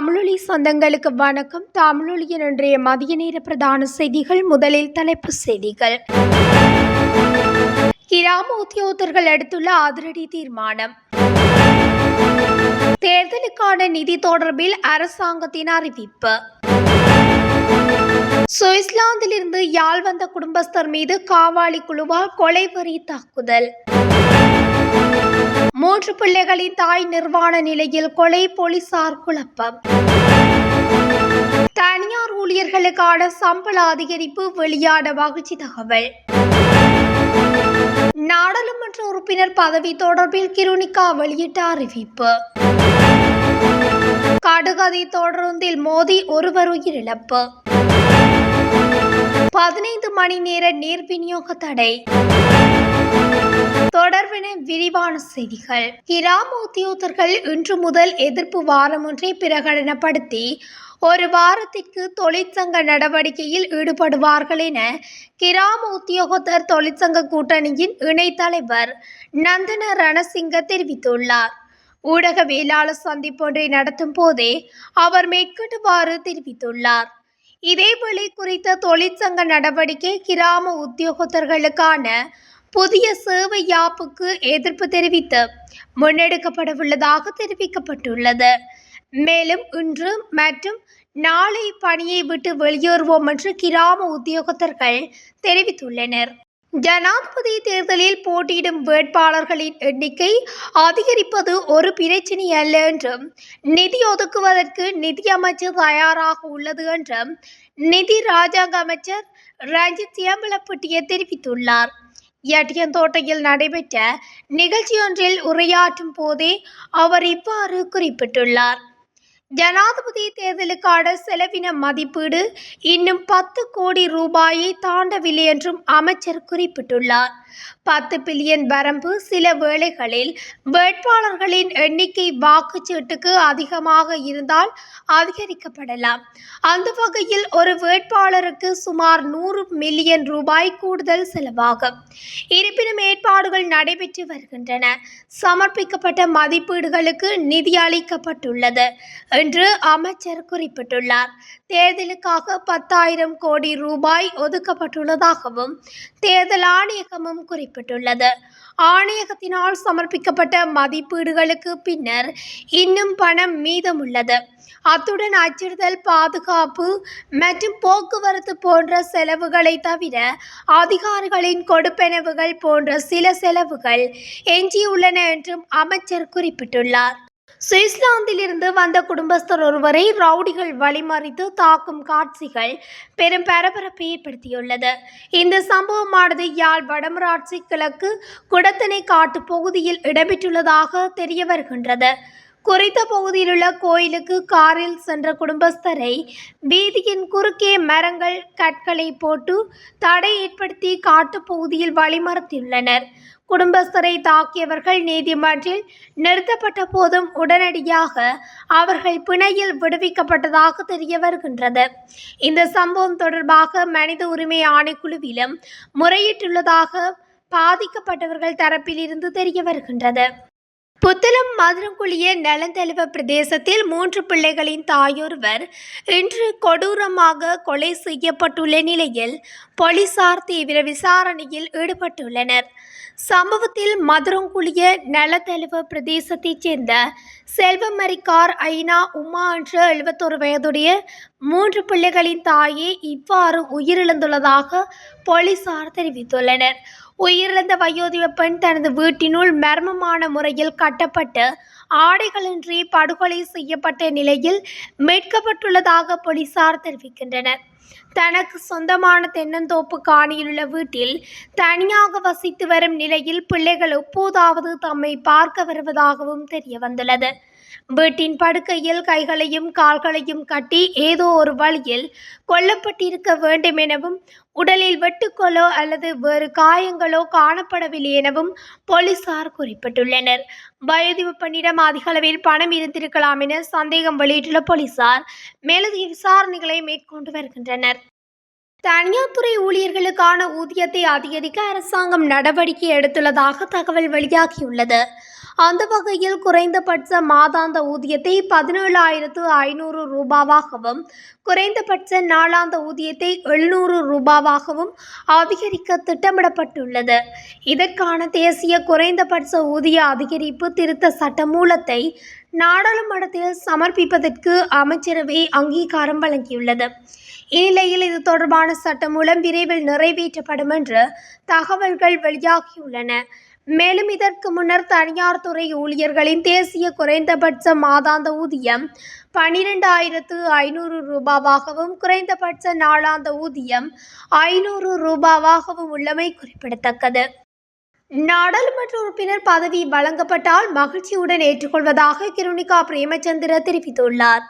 தமிழொலி சொந்தங்களுக்கு வணக்கம். தமிழொலியின் இன்றைய மதிய நேர பிரதான செய்திகள் முதலில் தலைப்புச் செய்திகள். கிராம உத்தியோகத்தர்கள் எடுத்துள்ள அதிரடி தீர்மானம். தேர்தலுக்கான நிதி தொடர்பில் அரசாங்கத்தின் அறிவிப்பு. சுவிட்சர்லாந்திலிருந்து யாழ் வந்த குடும்பஸ்தர் மீது காவாலி குழுவால் வரி தாக்குதல். மூன்று பிள்ளைகளின் தாய் நிர்வாண நிலையில் கொலை போலீசார் குழப்பம். தனியார் ஊழியர்களுக்கான சம்பள அதிகரிப்பு வெளியான மகிழ்ச்சி தகவல். நாடாளுமன்ற உறுப்பினர் பதவி தொடர்பில் கிருணிகா வெளியிட்ட அறிவிப்பு. கடுகதி தொடருந்தில் மோதி ஒருவர் உயிரிழப்பு பதினைந்து மணி நேர நீர் விநியோக தடை. தொடர்பின விரிவான செய்திகள். கிராம உத்தியோகத்தர்கள் இன்று முதல் எதிர்ப்பு வாரம் ஒன்றை பிரகடனப்படுத்தி ஒரு வாரத்திற்கு தொழிற்சங்க நடவடிக்கையில் ஈடுபடுவார்கள் என கிராம உத்தியோகத்தர் தொழிற்சங்க கூட்டணியின் இணைத்தலைவர் நந்தன ரணசிங்க தெரிவித்துள்ளார். ஊடகவியலாளர் சந்திப்பொன்றை நடத்தும் போதே அவர் மேற்கொண்டுவாறு தெரிவித்துள்ளார். இதேவேளை குறித்த தொழிற்சங்க நடவடிக்கை கிராம உத்தியோகத்தர்களுக்கான புதிய சேவை யாப்புக்கு எதிர்ப்பு தெரிவித்து முன்னெடுக்கப்படவுள்ளதாக தெரிவிக்கப்பட்டுள்ளது. மேலும் இன்று மற்றும் நாளை பணியை விட்டு வெளியேறுவோம் என்று கிராம உத்தியோகத்தர்கள் தெரிவித்துள்ளனர். ஜனாதிபதி தேர்தலில் போட்டியிடும் வேட்பாளர்களின் எண்ணிக்கை அதிகரிப்பது ஒரு பிரச்சினை அல்ல என்றும் நிதி ஒதுக்குவதற்கு நிதி அமைச்சர் தயாராக உள்ளது என்றும் நிதி ராஜாங்க அமைச்சர் ரஞ்சித் சியம்பலப்பட்டிய தெரிவித்துள்ளார். எட்டியந்தோட்டையில் நடைபெற்ற நிகழ்ச்சியொன்றில் உரையாற்றும் போதே அவர் இவ்வாறு குறிப்பிட்டுள்ளார். ஜனாதிபதி தேர்தலுக்கான செலவின மதிப்பீடு இன்னும் பத்து கோடி ரூபாயை தாண்டவில்லை என்றும் அமைச்சர் குறிப்பிட்டுள்ளார். பத்து பில்லியன் வரம்பு சில வேளைகளில் வேட்பாளர்களின் எண்ணிக்கை வாக்குச்சீட்டுக்கு அதிகமாக இருந்தால் அதிகரிக்கப்படலாம். அந்த வகையில் ஒரு வேட்பாளருக்கு சுமார் நூறு மில்லியன் ரூபாய் கூடுதல் செலவாகும். இருப்பினும் ஏற்பாடுகள் நடைபெற்று வருகின்றன. சமர்ப்பிக்கப்பட்ட மதிப்பீடுகளுக்கு நிதி அளிக்கப்பட்டுள்ளது என்று அமைச்சர் குறிப்பிட்டுள்ளார். தேர்தலுக்காக பத்தாயிரம் கோடி ரூபாய் ஒதுக்கப்பட்டுள்ளதாகவும் தேர்தல் ஆணையகமும் குறிப்பிட்டுள்ளது. ஆணையகத்தினால் சமர்ப்பிக்கப்பட்ட மதிப்பீடுகளுக்கு பின்னர் இன்னும் பணம் மீதமுள்ளது. அத்துடன் அச்சுறுத்தல் பாதுகாப்பு மற்றும் போக்குவரத்து போன்ற செலவுகளை தவிர அதிகாரிகளின் கொடுப்பெனவுகள் போன்ற சில செலவுகள் எஞ்சியுள்ளன என்றும் அமைச்சர் குறிப்பிட்டுள்ளார். சுவிட்சர்லாந்திலிருந்து வந்த குடும்பஸ்தர் ஒருவரை ரவுடிகள் வழிமறித்து தாக்கும் காட்சிகள் பெரும் பரபரப்பை ஏற்படுத்தியுள்ளது. இந்த சம்பவமானது யாழ் வடமராட்சி கிழக்கு குடத்தனை காட்டு பகுதியில் இடம்பெற்றுள்ளதாக தெரிய வருகின்றது குறித்த பகுதியிலுள்ள கோயிலுக்கு காரில் சென்ற குடும்பஸ்தரை வீதியின் குறுக்கே மரங்கள் கற்களை போட்டு தடை ஏற்படுத்தி காட்டுப்பகுதியில் வழிமறுத்தியுள்ளனர் குடும்பஸ்தரை தாக்கியவர்கள் நீதிமன்றில் நிறுத்தப்பட்ட போதும் உடனடியாக அவர்கள் பிணையில் விடுவிக்கப்பட்டதாக தெரிய வருகின்றது. இந்த சம்பவம் தொடர்பாக மனித உரிமை ஆணைக்குழுவிலும் முறையிட்டுள்ளதாக பாதிக்கப்பட்டவர்கள் தரப்பிலிருந்து தெரிய வருகின்றது. புத்தளம் மதுரங்குழிய நலந்தழுவ பிரதேசத்தில் மூன்று பிள்ளைகளின் தாயொருவர் இன்று கொடூரமாக கொலை செய்யப்பட்டுள்ள நிலையில் போலீசார் தீவிர விசாரணையில் ஈடுபட்டுள்ளனர். சம்பவத்தில் மதுரங்குழிய நலத்தழுவ பிரதேசத்தைச் சேர்ந்த செல்வமரிக்கார் ஐனா உமா என்ற எழுபத்தொரு வயதுடைய மூன்று பிள்ளைகளின் தாயே இவ்வாறு உயிரிழந்துள்ளதாக போலீசார் தெரிவித்துள்ளனர். உயிரிழந்த வயோதிப பெண் தனது வீட்டினுள் மர்மமான முறையில் கட்டப்பட்டு ஆடைகளின்றி படுகொலை செய்யப்பட்ட நிலையில் மீட்கப்பட்டுள்ளதாக போலீசார் தெரிவிக்கின்றனர். தனக்கு சொந்தமான தென்னந்தோப்பு காணியிலுள்ள வீட்டில் தனியாக வசித்து வரும் நிலையில் பிள்ளைகள் எப்போதாவது தம்மை பார்க்க வருவதாகவும் தெரிய வந்துள்ளது. வீட்டின் படுக்கையில் கைகளையும் கால்களையும் கட்டி ஏதோ ஒரு வழியில் கொல்லப்பட்டிருக்க வேண்டும் எனவும் உடலில் வெட்டுக்கோளோ அல்லது வேறு காயங்களோ காணப்படவில்லை எனவும் போலீசார் குறிப்பிட்டுள்ளனர். வயது பெண்ணிடம் அதிக அளவில் பணம் இருந்திருக்கலாம் என சந்தேகம் வெளியிட்டுள்ள போலீசார் மேலதிக விசாரணைகளை மேற்கொண்டு வருகின்றனர். தனியார் துறை ஊழியர்களுக்கான ஊதியத்தை அதிகரிக்க அரசாங்கம் நடவடிக்கை எடுத்துள்ளதாக தகவல் வெளியாகியுள்ளது. அந்த வகையில் குறைந்தபட்ச மாதாந்த ஊதியத்தை பதினேழாயிரத்து ஐநூறு ரூபாவாகவும் குறைந்தபட்ச நாளாந்த ஊதியத்தை எழுநூறு ரூபாவாகவும் அதிகரிக்க திட்டமிடப்பட்டுள்ளது. இதற்கான தேசிய குறைந்தபட்ச ஊதிய அதிகரிப்பு திருத்த சட்டமூலத்தை நாடாளுமன்றத்தில் சமர்ப்பிப்பதற்கு அமைச்சரவை அங்கீகாரம் வழங்கியுள்ளது. இந்நிலையில் இது தொடர்பான சட்டமூலம் விரைவில் நிறைவேற்றப்படும் என்று தகவல்கள் வெளியாகியுள்ளன. மேலும் இதற்கு முன்னர் தனியார் துறை ஊழியர்களின் தேசிய குறைந்தபட்ச மாதாந்த ஊதியம் பனிரெண்டாயிரத்து ஐநூறு ரூபாவாகவும் குறைந்தபட்ச நாளாந்த ஊதியம் ஐநூறு ரூபாவாகவும் உள்ளமை குறிப்பிடத்தக்கது. நாடாளுமன்ற உறுப்பினர் பதவி வழங்கப்பட்டால் மகிழ்ச்சியுடன் ஏற்றுக்கொள்வதாக கிருணிகா பிரேமச்சந்திர தெரிவித்துள்ளார்.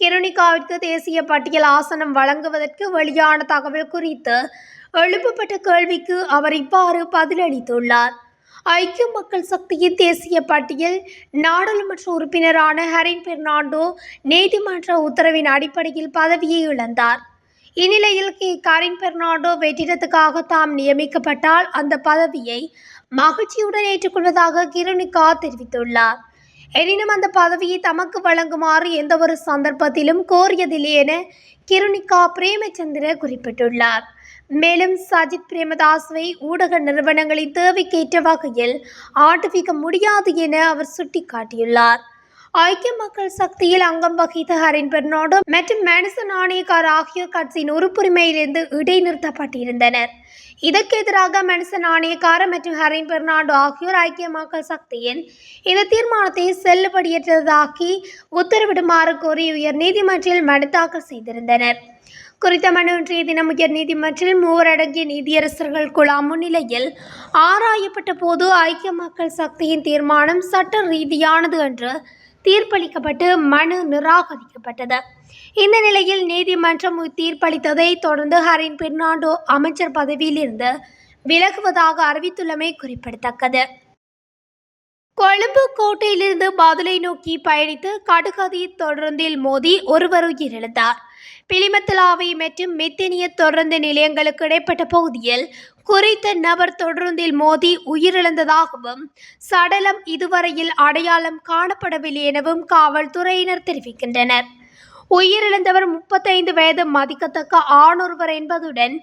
கிருணிகாவிற்கு தேசிய பட்டியல் ஆசனம் வழங்குவதற்கு வெளியான தகவல் குறித்து எழுப்பப்பட்ட கேள்விக்கு அவர் இவ்வாறு பதிலளித்துள்ளார். ஐக்கிய மக்கள் சக்தியின் தேசிய பட்டியல் நாடாளுமன்ற உறுப்பினரான ஹரின் பெர்னாண்டோ நீதிமன்ற உத்தரவின் அடிப்படையில் பதவியை இழந்தார். இந்நிலையில் கே. கரின் பெர்னாண்டோ வெற்றிடத்துக்காக தாம் நியமிக்கப்பட்டால் அந்த பதவியை மகிழ்ச்சியுடன் ஏற்றுக்கொள்வதாக கிருணிகா தெரிவித்துள்ளார். எனினும் அந்த பதவியை தமக்கு வழங்குமாறு எந்தவொரு சந்தர்ப்பத்திலும் கோரியதில்லை என கிருணிகா பிரேமச்சந்திர குறிப்பிட்டுள்ளார். மேலும் சஜித் பிரேமதாசுவை ஊடக நிறுவனங்களின் தேவைக்கேற்ற வகையில் ஆட்டுவிக்க முடியாது என அவர் சுட்டிக்காட்டியுள்ளார். ஐக்கிய மக்கள் சக்தியில் அங்கம் வகித்த ஹரின் பெர்னாடோ மற்றும் மேனிசன் ஆணையக்கார் ஆகியோர் கட்சியின் உறுப்புரிமையிலிருந்து இடைநிறுத்தப்பட்டிருந்தனர். இதற்கு எதிராக மெனிசன் ஆணையக்கார மற்றும் ஹரின் பெர்னாண்டோ ஆகியோர் ஐக்கிய மக்கள் சக்தியின் இந்த தீர்மானத்தை செல்லுபடியற்றதாக்கி உத்தரவிடுமாறு கோரி உயர் நீதிமன்றில் மனு தாக்கல் செய்திருந்தனர். குறித்த மனு இன்றைய தினம் உயர் நீதிமன்றில் மூவரடங்கிய நீதியரசர்கள் குழா முன்னிலையில் ஆராயப்பட்ட போது ஐக்கிய மக்கள் சக்தியின் தீர்மானம் சட்ட ரீதியானது என்று தீர்ப்பளிக்கப்பட்டு மனு நிராகரிக்கப்பட்டது. இந்த நிலையில் நீதிமன்றம் தீர்ப்பளித்ததை தொடர்ந்து ஹரின் பெர்னாண்டோ அமைச்சர் பதவியிலிருந்து விலகுவதாக அறிவித்துள்ளமை குறிப்பிடத்தக்கது. கொழும்பு கோட்டையிலிருந்து பதுளை நோக்கி பயணித்து கடுகதி தொடர்ந்தில் மோதி ஒருவர் உயிரிழந்தார். பிலிமத்தலாவை மற்றும் மெத்தினிய தொடர்ந்து நிலையங்களுக்கு இடைப்பட்ட பகுதியில் குறித்த நபர் தொடர்ந்தில் மோதி உயிரிழந்ததாகவும் சடலம் இதுவரையில் அடையாளம் காணப்படவில்லை எனவும் காவல்துறையினர் தெரிவிக்கின்றனர். உயிரிழந்தவர் முப்பத்தைந்து வயது மதிக்கத்தக்க ஆணொருவர் என்பதுடன்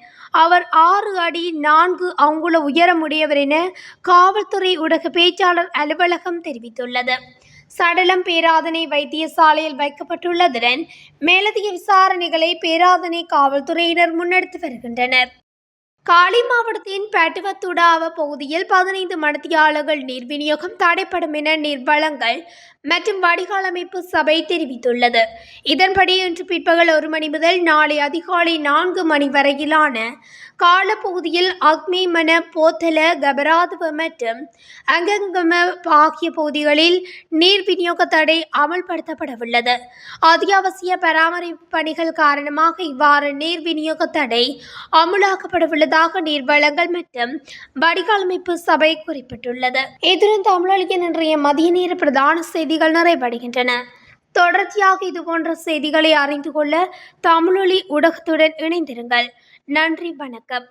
அவர் ஆறு அடி நான்கு அங்குல உயரமுடையவர் என காவல்துறை ஊடக பேச்சாளர் அலுவலகம் தெரிவித்துள்ளது. சடலம் பேராதனை வைத்தியசாலையில் வைக்கப்பட்டுள்ளதுடன் மேலதிக விசாரணைகளை பேராதனை காவல்துறையினர் முன்னெடுத்து வருகின்றனர். காலி மாவட்டத்தின் பேட்டுவத்துடாவ பகுதியில் பதினைந்து மடத்தியாளர்கள் நீர் விநியோகம் தடைப்படும் என நீர்வளங்கள் மற்றும் வடிகால் அமைப்பு சபை தெரிவித்துள்ளது. இதன்படி இன்று பிற்பகல் ஒரு மணி முதல் நாளை அதிகாலை நான்கு மணி வரையிலான காலப்பகுதியில் அக்மிமன போத்தல கபராதுவ மற்றும் அங்கங்கம ஆகிய பகுதிகளில் நீர் விநியோக தடை அமல்படுத்தப்படவுள்ளது. அத்தியாவசிய பராமரிப்பு பணிகள் காரணமாக இவ்வாறு நீர் விநியோக தடை அமுலாக்கப்படவுள்ளதாக நீர்வளங்கள் மற்றும் வடிகால் அமைப்பு சபை குறிப்பிட்டுள்ளது. இதுடன் தமிழொலியின் இன்றைய மதிய நேர பிரதான செய்திகள் நிறைவடைகின்றன. தொடர்ச்சியாக இதுபோன்ற செய்திகளை அறிந்து கொள்ள தமிழொலி ஊடகத்துடன் இணைந்திருங்கள். நன்றி வணக்கம்.